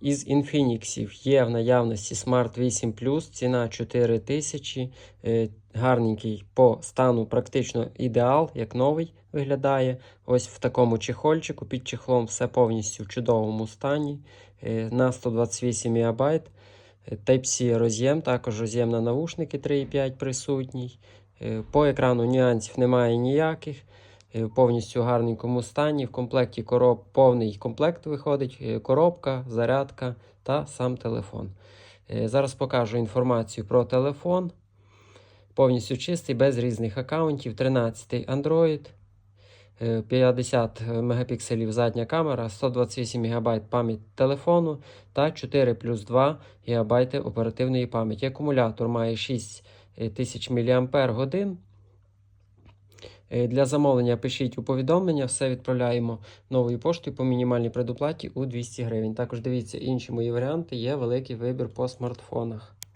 Із інфініксів є в наявності Smart 8 ціна 4 тисячі. Е, Гарненький по стану, практично ідеал, як новий виглядає. Ось в такому чехольчику. Під чехлом все повністю в чудовому стані. Е, На 128 МБ. Type-C роз'єм, також роз'єм на навушники 3,5 присутній. Е, По екрану нюансів немає ніяких. Е, Повністю гарненькому стані. В комплекті короб... повний комплект виходить: е, коробка, зарядка та сам телефон. Е, Зараз покажу інформацію про телефон. Повністю чистий, без різних аккаунтів. 13 Android. е, 50 мегапікселів задня камера, 128 ГБ пам'ять телефону та 4 плюс 2 ГБ оперативної пам'яті. Акумулятор має 6000 мАч. Е, Для замовлення пишіть у повідомлення, все відправляємо новою поштою по мінімальній предоплаті у 200 гривень. Також дивіться інші мої варіанти, є великий вибір по смартфонах.